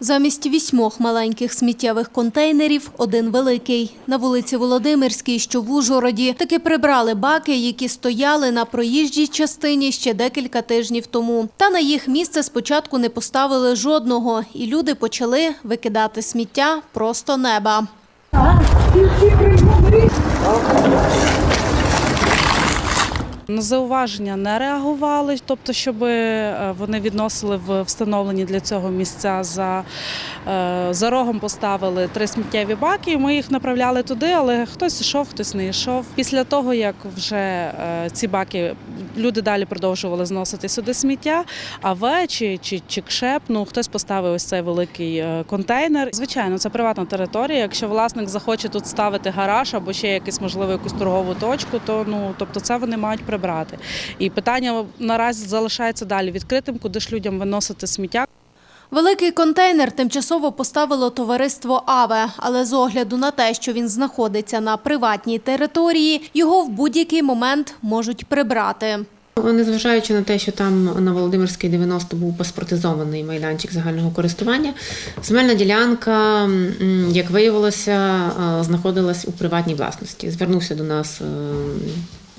Замість вісьмох маленьких сміттєвих контейнерів один великий. На вулиці Володимирській, що в Ужгороді, таки прибрали баки, які стояли на проїжджій частині ще декілька тижнів тому. Та на їх місце спочатку не поставили жодного, і люди почали викидати сміття просто неба. На зауваження не реагували, тобто, щоб е, вони відносили в встановлені для цього місця за, е, за рогом поставили три сміттєві баки. і Ми їх направляли туди, але хтось йшов, хтось не йшов. Після того, як вже е, ці баки люди далі продовжували зносити сюди сміття, АВ чи, чи, чи КШЕП, ну хтось поставив ось цей великий контейнер. Звичайно, це приватна територія. Якщо власник захоче тут ставити гараж або ще якусь можливо якусь торгову точку, то ну тобто це вони мають прибрати. І питання наразі залишається далі відкритим, куди ж людям виносити сміття. Великий контейнер тимчасово поставило товариство «Аве», але з огляду на те, що він знаходиться на приватній території, його в будь-який момент можуть прибрати. Незважаючи на те, що там на Володимирській 90 був паспортизований майданчик загального користування, земельна ділянка, як виявилося, знаходилась у приватній власності. Звернувся до нас е,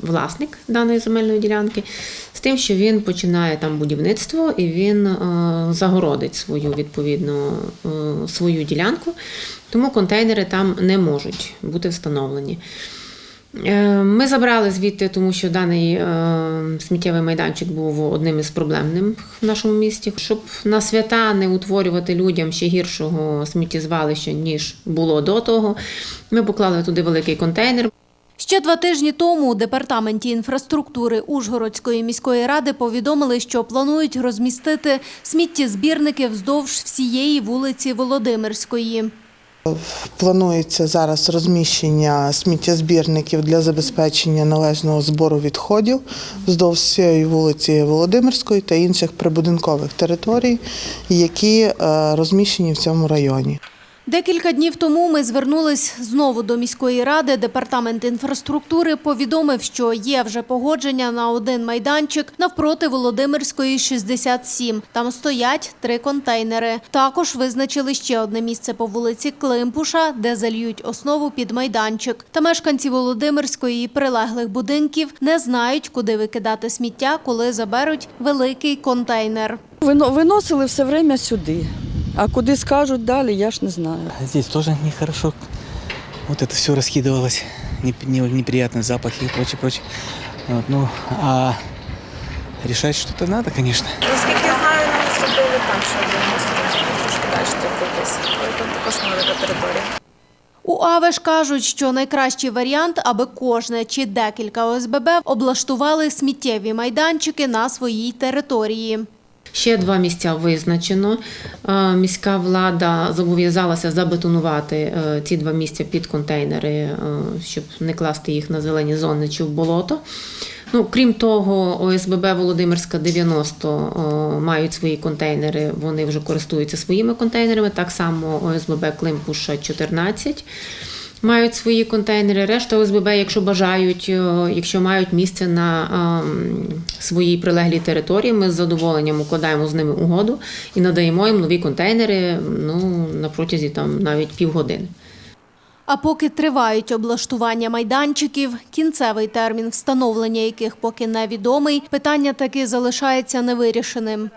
власник даної земельної ділянки з тим, що він починає там будівництво і він е, загородить свою відповідно е, свою ділянку, тому контейнери там не можуть бути встановлені. Е, Ми забрали звідти, тому що даний сміттєвий майданчик був одним із проблемним в нашому місті. Щоб на свята не утворювати людям ще гіршого сміттєзвалища, ніж було до того, ми поклали туди великий контейнер. Ще два тижні тому у департаменті інфраструктури Ужгородської міської ради повідомили, що планують розмістити сміттєзбірники вздовж всієї вулиці Володимирської. Планується зараз розміщення сміттєзбірників для забезпечення належного збору відходів вздовж всієї вулиці Володимирської та інших прибудинкових територій, які е, розміщені в цьому районі. Декілька днів тому ми звернулись знову до міської ради. Департамент інфраструктури повідомив, що є вже погодження на один майданчик навпроти Володимирської 67. Там стоять три контейнери. Також визначили ще одне місце по вулиці Климпуша, де зальють основу під майданчик. Та мешканці Володимирської і прилеглих будинків не знають, куди викидати сміття, коли заберуть великий контейнер. Вино- Виносили все время сюди. А куди скажуть далі, я ж не знаю. Здесь тоже нехорошо. Вот это все раскидывалось, неп- не- неприятные запахи и прочее, прочее. Вот, ну, а решать что-то надо, конечно. Наскільки я знаю, нам зробили там, що виносили трошки далі пройтися. Але там також невелика територія. У АВЕШ кажуть, що найкращий варіант, аби кожне чи декілька ОСББ облаштували сміттєві майданчики на своїй території. Ще два місця визначено. Е, Міська влада зобов'язалася забетонувати е, ці два місця під контейнери, е, щоб не класти їх на зелені зони чи в болото. Ну, крім того, ОСББ Володимирська 90 мають свої контейнери, вони вже користуються своїми контейнерами. Так само ОСББ Климпуша 14 мають свої контейнери. Решта ОСББ, якщо бажають, е, якщо мають місце на ем, своїй прилеглій території, ми з задоволенням укладаємо з ними угоду і надаємо їм нові контейнери ну, на протязі там навіть півгодини. А поки тривають облаштування майданчиків, кінцевий термін встановлення яких поки невідомий, питання таки залишається невирішеним.